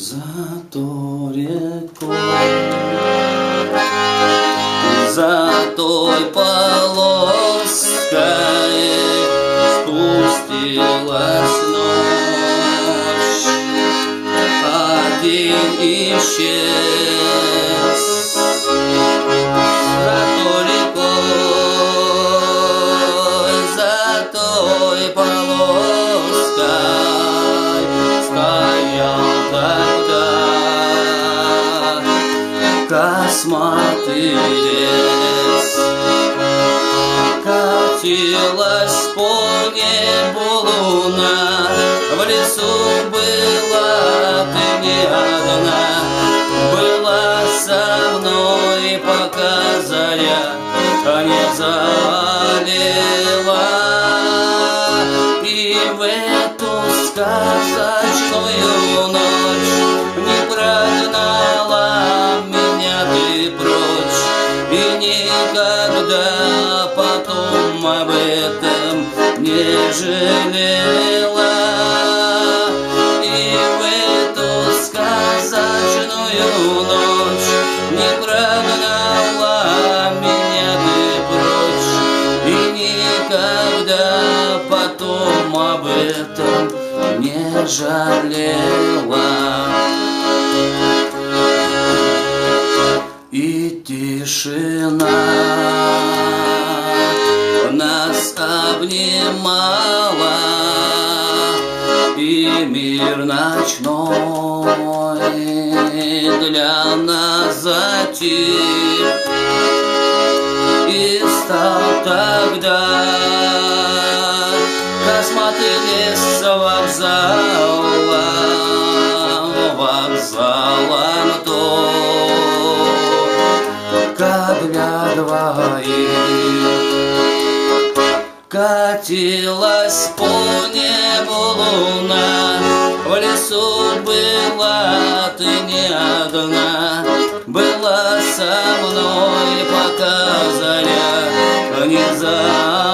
За той рекой, за той полоской спустилась ночь, а день исчез. Косматый лес. Катилась по небу луна, в лесу была ты не одна, была со мной, пока заря не залила. И в эту сказочную ночь никогда потом об этом не жалела. И в эту сказочную ночь не прогнала меня ты прочь и никогда потом об этом не жалела. Обнимала, И мир ночной для нас затих. И стал тогда косматый лес вокзалом, вокзалом то, как для двоих. Катилась по небу луна, в лесу была ты не одна, была со мной, пока заря не залила.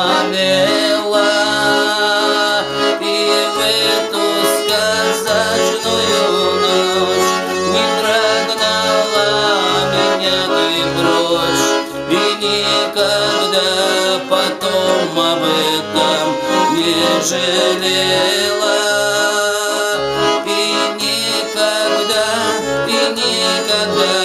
Жалела. И никогда, и никогда,